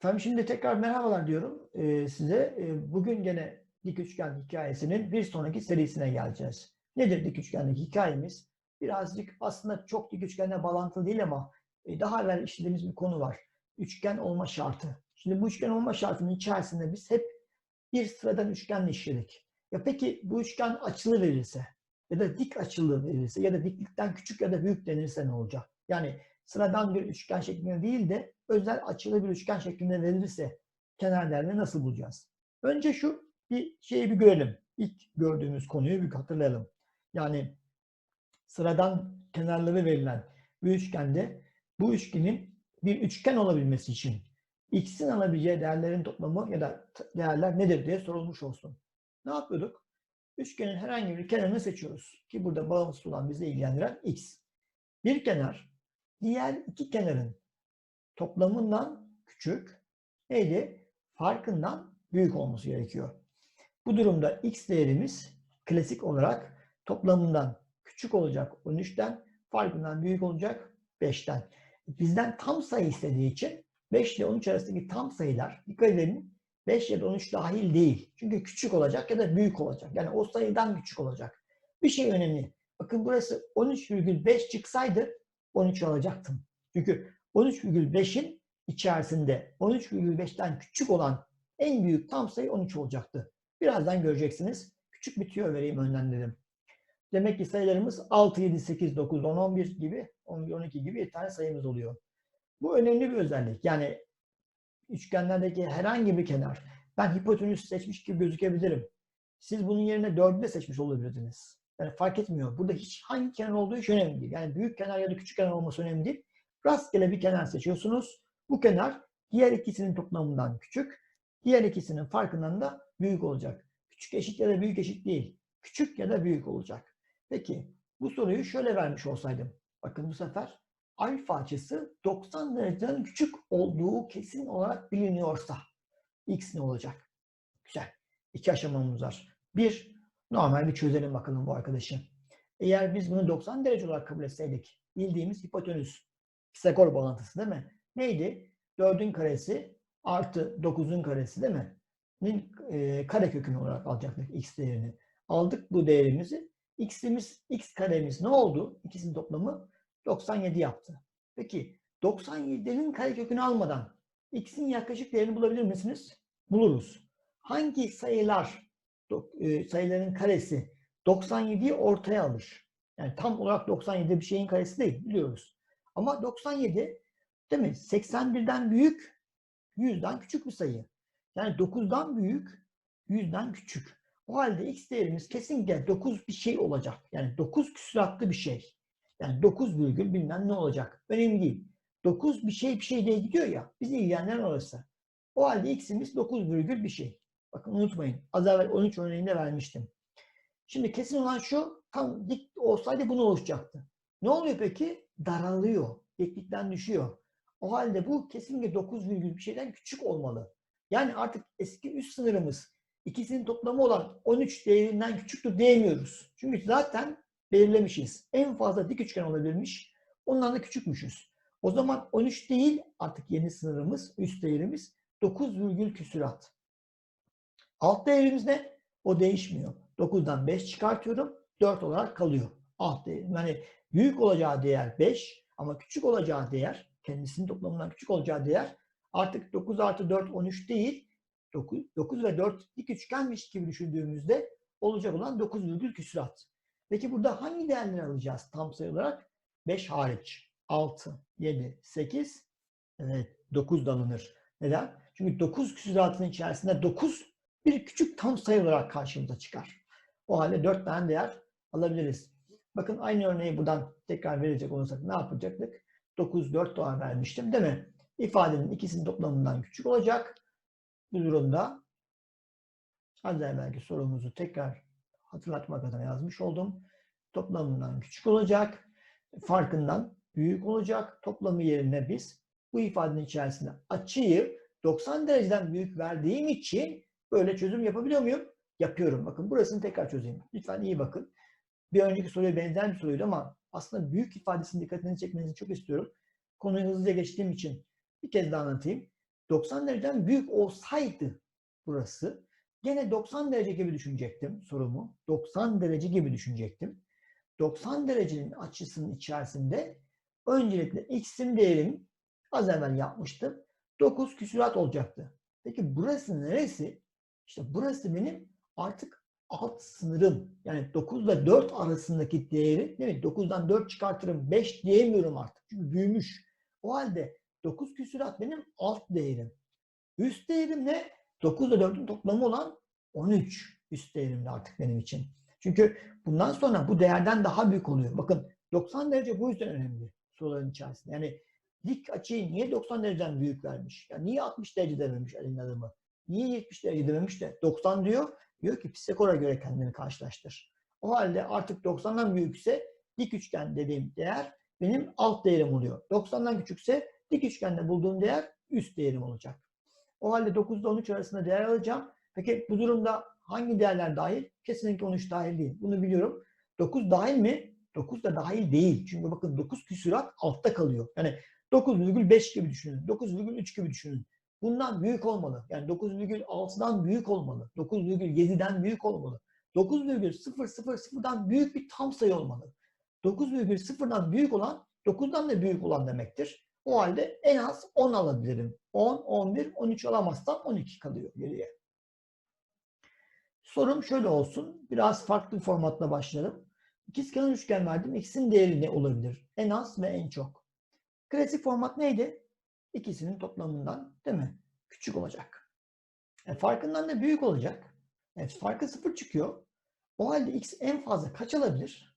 Efendim şimdi tekrar merhabalar diyorum e, size. E, bugün gene dik üçgen hikayesinin bir sonraki serisine geleceğiz. Nedir dik üçgendeki hikayemiz? Birazcık aslında çok dik üçgenle bağlantılı değil ama e, daha evvel işlediğimiz bir konu var. Üçgen olma şartı. Şimdi bu üçgen olma şartının içerisinde biz hep bir sıradan üçgenle işledik. Ya peki bu üçgen açılı verilse ya da dik açılı verilse ya da diklikten küçük ya da büyük denirse ne olacak? Yani sıradan bir üçgen şeklinde değil de özel açılı bir üçgen şeklinde verilirse kenar değerini nasıl bulacağız? Önce şu bir şeyi bir görelim. İlk gördüğümüz konuyu bir hatırlayalım. Yani sıradan kenarları verilen bir üçgende bu üçgenin bir üçgen olabilmesi için x'in alabileceği değerlerin toplamı ya da değerler nedir diye sorulmuş olsun. Ne yapıyorduk? Üçgenin herhangi bir kenarını seçiyoruz. Ki burada bağımsız olan bizi ilgilendiren x. Bir kenar diğer iki kenarın toplamından küçük neydi? Farkından büyük olması gerekiyor. Bu durumda x değerimiz klasik olarak toplamından küçük olacak 13'ten, farkından büyük olacak 5'ten. Bizden tam sayı istediği için 5 ile 13 arasındaki tam sayılar, dikkat edin 5 ya da 13 dahil değil. Çünkü küçük olacak ya da büyük olacak. Yani o sayıdan küçük olacak. Bir şey önemli. Bakın burası 13,5 çıksaydı 13 alacaktım. Çünkü 13,5'in içerisinde 13,5'ten küçük olan en büyük tam sayı 13 olacaktı. Birazdan göreceksiniz. Küçük bir tüyo vereyim önden dedim. Demek ki sayılarımız 6, 7, 8, 9, 10, 11 gibi, 11, 12 gibi bir tane sayımız oluyor. Bu önemli bir özellik. Yani üçgenlerdeki herhangi bir kenar. Ben hipotenüs seçmiş gibi gözükebilirim. Siz bunun yerine 4'ü de seçmiş olabilirdiniz. Yani fark etmiyor. Burada hiç hangi kenar olduğu hiç önemli değil. Yani büyük kenar ya da küçük kenar olması önemli değil. Rastgele bir kenar seçiyorsunuz. Bu kenar diğer ikisinin toplamından küçük, diğer ikisinin farkından da büyük olacak. Küçük eşit ya da büyük eşit değil. Küçük ya da büyük olacak. Peki bu soruyu şöyle vermiş olsaydım. Bakın bu sefer alfa açısı 90 dereceden küçük olduğu kesin olarak biliniyorsa x ne olacak? Güzel. İki aşamamız var. Bir, normal bir çözelim bakalım bu arkadaşı. Eğer biz bunu 90 derece olarak kabul etseydik, bildiğimiz hipotenüs, Pisagor bağlantısı değil mi? Neydi? 4'ün karesi artı 9'un karesi değil mi? Nin e, kare kökünü olarak alacaktık x değerini. Aldık bu değerimizi. X'imiz, x karemiz ne oldu? İkisinin toplamı 97 yaptı. Peki 97'nin karekökünü almadan x'in yaklaşık değerini bulabilir misiniz? Buluruz. Hangi sayılar sayıların karesi 97'yi ortaya alır? Yani tam olarak 97 bir şeyin karesi değil biliyoruz. Ama 97 değil mi? 81'den büyük, 100'den küçük bir sayı. Yani 9'dan büyük, 100'den küçük. O halde x değerimiz kesinlikle 9 bir şey olacak. Yani 9 küsuratlı bir şey. Yani 9 virgül bilmem ne olacak. Önemli değil. 9 bir şey bir şey diye gidiyor ya. Bizi ilgilendiren orası. O halde x'imiz 9 virgül bir şey. Bakın unutmayın. Az evvel 13 örneğinde vermiştim. Şimdi kesin olan şu. Tam dik olsaydı bunu oluşacaktı. Ne oluyor peki? Daralıyor. Diklikten düşüyor. O halde bu kesinlikle 9 virgül bir şeyden küçük olmalı. Yani artık eski üst sınırımız ikisinin toplamı olan 13 değerinden küçüktür diyemiyoruz. Çünkü zaten belirlemişiz. En fazla dik üçgen olabilmiş. Ondan da küçükmüşüz. O zaman 13 değil artık yeni sınırımız, üst değerimiz 9 virgül küsurat. Alt değerimiz ne? O değişmiyor. 9'dan 5 çıkartıyorum. 4 olarak kalıyor. Alt değerim. Yani büyük olacağı değer 5 ama küçük olacağı değer, kendisinin toplamından küçük olacağı değer artık 9 artı 4 13 değil. 9, 9 ve 4 dik üçgenmiş gibi düşündüğümüzde olacak olan 9 virgül küsurat. Peki burada hangi değerleri alacağız tam sayı olarak? 5 hariç. 6, 7, 8, evet 9 da alınır. Neden? Çünkü 9 küsuratının içerisinde 9 bir küçük tam sayı olarak karşımıza çıkar. O halde 4 tane değer alabiliriz. Bakın aynı örneği buradan tekrar verecek olursak ne yapacaktık? 9, 4 dolar vermiştim değil mi? İfadenin ikisinin toplamından küçük olacak. Bu durumda az evvelki sorumuzu tekrar hatırlatmak adına yazmış oldum. Toplamından küçük olacak. Farkından büyük olacak. Toplamı yerine biz bu ifadenin içerisinde açıyı 90 dereceden büyük verdiğim için böyle çözüm yapabiliyor muyum? Yapıyorum. Bakın burasını tekrar çözeyim. Lütfen iyi bakın. Bir önceki soruya benzer bir soruydu ama aslında büyük ifadesinin dikkatinizi çekmenizi çok istiyorum. Konuyu hızlıca geçtiğim için bir kez daha anlatayım. 90 dereceden büyük olsaydı burası gene 90 derece gibi düşünecektim sorumu. 90 derece gibi düşünecektim. 90 derecenin açısının içerisinde öncelikle x'in değerini az evvel yapmıştım. 9 küsurat olacaktı. Peki burası neresi? İşte burası benim artık alt sınırım. Yani 9 ile 4 arasındaki değeri değil mi? 9'dan 4 çıkartırım. 5 diyemiyorum artık. Çünkü büyümüş. O halde 9 küsurat benim alt değerim. Üst değerim ne? 9 ile 4'ün toplamı olan 13 üst değerimde artık benim için. Çünkü bundan sonra bu değerden daha büyük oluyor. Bakın 90 derece bu yüzden önemli soruların içerisinde. Yani dik açıyı niye 90 dereceden büyük vermiş? Yani niye 60 derece dememiş elin adımı? Niye 70 derece dememiş de 90 diyor. Diyor ki Pisagor'a göre kendini karşılaştır. O halde artık 90'dan büyükse dik üçgen dediğim değer benim alt değerim oluyor. 90'dan küçükse dik üçgende bulduğum değer üst değerim olacak. O halde 9 ile 13 arasında değer alacağım. Peki bu durumda hangi değerler dahil? Kesinlikle 13 dahil değil. Bunu biliyorum. 9 dahil mi? 9 da dahil değil. Çünkü bakın 9 küsurat altta kalıyor. Yani 9,5 gibi düşünün. 9,3 gibi düşünün. Bundan büyük olmalı. Yani 9,6'dan büyük olmalı. 9,7'den büyük olmalı. 9,000'dan büyük bir tam sayı olmalı. 9,0'dan büyük olan 9'dan da büyük olan demektir. O halde en az 10 alabilirim. 10, 11, 13 alamazsam 12 kalıyor geriye. Sorum şöyle olsun. Biraz farklı bir formatla başlarım. İkizkenar üçgen verdim. X'in değeri ne olabilir? En az ve en çok. Klasik format neydi? İkisinin toplamından değil mi? Küçük olacak. E, farkından da büyük olacak. E, farkı sıfır çıkıyor. O halde x en fazla kaç alabilir?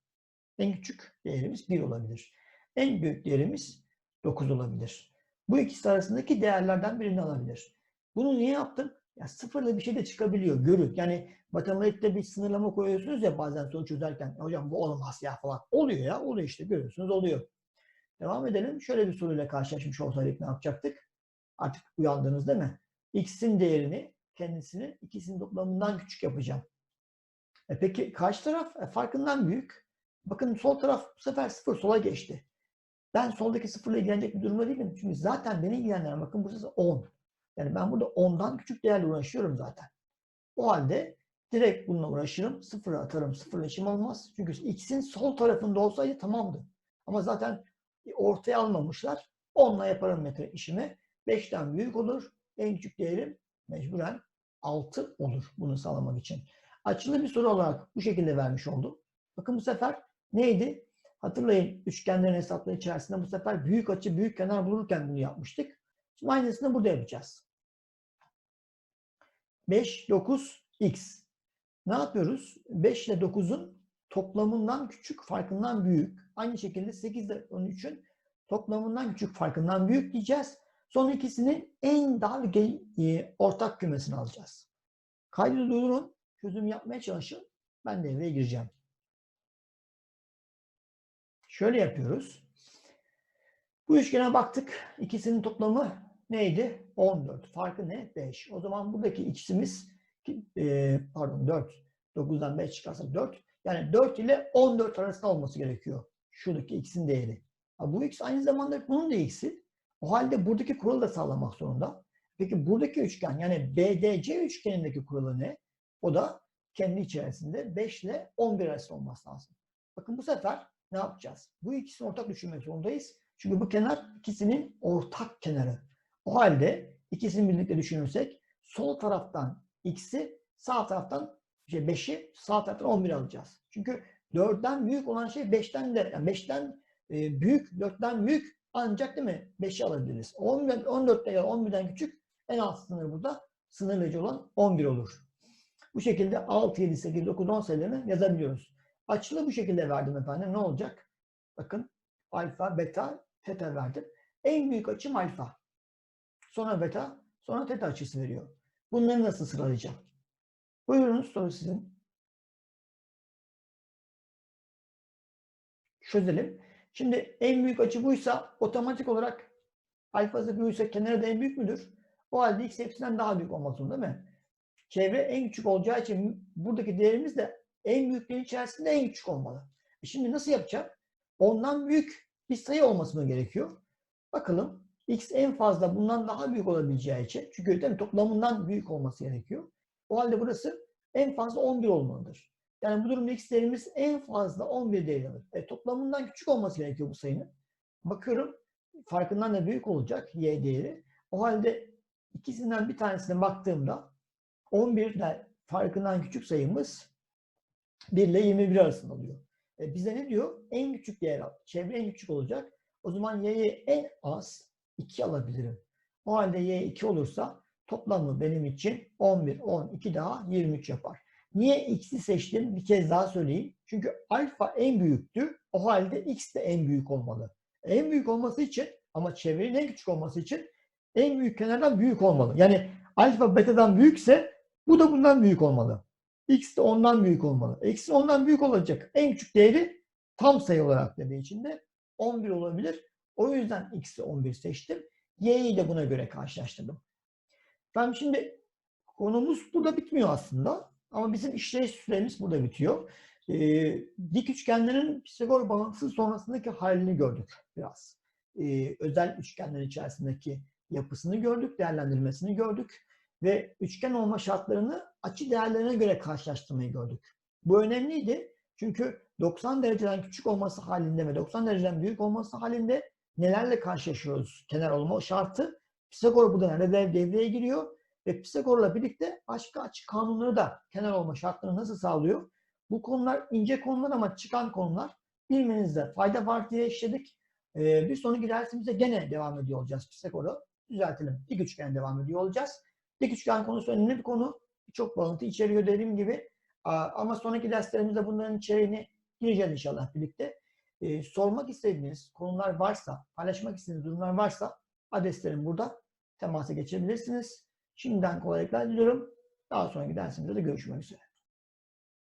En küçük değerimiz 1 olabilir. En büyük değerimiz 9 olabilir. Bu ikisi arasındaki değerlerden birini alabilir. Bunu niye yaptım? Ya sıfırla bir şey de çıkabiliyor. Görün. Yani matematikte bir sınırlama koyuyorsunuz ya bazen soru çözerken. Hocam bu olmaz ya falan. Oluyor ya. Oluyor işte. Görüyorsunuz oluyor. Devam edelim. Şöyle bir soruyla karşılaşmış olsaydık ne yapacaktık? Artık uyandınız değil mi? X'in değerini kendisinin ikisinin toplamından küçük yapacağım. E peki karşı taraf e, farkından büyük. Bakın sol taraf bu sefer sıfır sola geçti. Ben soldaki sıfırla ilgilenecek bir durumda değilim. Çünkü zaten beni ilgilendiren bakın burası 10. Yani ben burada 10'dan küçük değerle uğraşıyorum zaten. O halde direkt bununla uğraşırım. Sıfıra atarım. Sıfırla işim olmaz. Çünkü x'in sol tarafında olsaydı tamamdı. Ama zaten ortaya almamışlar. 10'la yaparım metre işimi. 5'ten büyük olur. En küçük değerim mecburen 6 olur bunu sağlamak için. Açılı bir soru olarak bu şekilde vermiş oldum. Bakın bu sefer neydi? Hatırlayın üçgenlerin hesapları içerisinde bu sefer büyük açı, büyük kenar bulurken bunu yapmıştık. Şimdi aynısını burada yapacağız. 5, 9, x. Ne yapıyoruz? 5 ile 9'un toplamından küçük, farkından büyük. Aynı şekilde 8 ile 13'ün toplamından küçük, farkından büyük diyeceğiz. Son ikisinin en dar e, ortak kümesini alacağız. Kaydı durdurun, çözüm yapmaya çalışın. Ben devreye gireceğim. Şöyle yapıyoruz. Bu üçgene baktık. İkisinin toplamı neydi? 14. Farkı ne? 5. O zaman buradaki x'imiz e, pardon 4. 9'dan 5 çıkarsa 4. Yani 4 ile 14 arasında olması gerekiyor. Şuradaki x'in değeri. Ha, bu x aynı zamanda bunun da x'i. O halde buradaki kuralı da sağlamak zorunda. Peki buradaki üçgen yani BDC üçgenindeki kuralı ne? O da kendi içerisinde 5 ile 11 arasında olması lazım. Bakın bu sefer ne yapacağız? Bu ikisini ortak düşünmek zorundayız. Çünkü bu kenar ikisinin ortak kenarı. O halde ikisini birlikte düşünürsek sol taraftan x'i sağ taraftan şey 5'i sağ taraftan 11 alacağız. Çünkü 4'ten büyük olan şey 5'ten de yani 5'ten e, büyük 4'ten büyük ancak değil mi? 5'i alabiliriz. 14'te ya 11'den küçük en alt sınır burada sınırlayıcı olan 11 olur. Bu şekilde 6, 7, 8, 9, 10 sayılarını yazabiliyoruz. Açılı bu şekilde verdim efendim. Ne olacak? Bakın alfa, beta, teta verdim. En büyük açım alfa. Sonra beta, sonra teta açısı veriyor. Bunları nasıl sıralayacağım? Buyurunuz soru sizin. Çözelim. Şimdi en büyük açı buysa otomatik olarak alfası büyükse kenarı da en büyük müdür? O halde x hepsinden daha büyük zorunda değil mi? Çevre en küçük olacağı için buradaki değerimiz de en büyüklerin içerisinde en küçük olmalı. E şimdi nasıl yapacağım? Ondan büyük bir sayı olması mı gerekiyor? Bakalım x en fazla bundan daha büyük olabileceği için çünkü değil mi, toplamından büyük olması gerekiyor. O halde burası en fazla 11 olmalıdır. Yani bu durumda x değerimiz en fazla 11 değeri alır. E, toplamından küçük olması gerekiyor bu sayının. Bakıyorum farkından da büyük olacak y değeri. O halde ikisinden bir tanesine baktığımda 11 de farkından küçük sayımız 1 ile 21 arasında oluyor. E, bize ne diyor? En küçük değer al. Çevre en küçük olacak. O zaman y'ye en az 2 alabilirim. O halde y 2 olursa toplamı benim için 11, 12 daha 23 yapar. Niye x'i seçtim? Bir kez daha söyleyeyim. Çünkü alfa en büyüktü. O halde x de en büyük olmalı. En büyük olması için ama çevrenin en küçük olması için en büyük kenardan büyük olmalı. Yani alfa beta'dan büyükse bu da bundan büyük olmalı. X de ondan büyük olmalı. Eksi ondan büyük olacak. En küçük değeri tam sayı olarak dediği için de 11 olabilir. O yüzden X'i 11 seçtim. Y'yi de buna göre karşılaştırdım. Ben şimdi konumuz burada bitmiyor aslında. Ama bizim işleyiş süremiz burada bitiyor. Ee, dik üçgenlerin Pisagor bağıntısı sonrasındaki halini gördük biraz. Ee, özel üçgenler içerisindeki yapısını gördük, değerlendirmesini gördük ve üçgen olma şartlarını açı değerlerine göre karşılaştırmayı gördük. Bu önemliydi. Çünkü 90 dereceden küçük olması halinde ve 90 dereceden büyük olması halinde nelerle karşılaşıyoruz? Kenar olma şartı. Pisagor burada nerede devreye giriyor ve Pisagor'la birlikte başka açı kanunları da kenar olma şartlarını nasıl sağlıyor? Bu konular ince konular ama çıkan konular bilmenizde fayda var diye işledik. Ee, bir sonraki dersimizde gene devam ediyor olacağız Pisagor'u. Düzeltelim. Dik üçgen devam ediyor olacağız. Dik üçgen konusu önemli bir konu. Çok bağıntı içeriyor dediğim gibi. Ama sonraki derslerimizde bunların içeriğini gireceğiz inşallah birlikte. Ee, sormak istediğiniz konular varsa, paylaşmak istediğiniz durumlar varsa adreslerim burada. Temasa geçebilirsiniz. Şimdiden kolaylıklar diliyorum. Daha sonraki dersimizde de görüşmek üzere.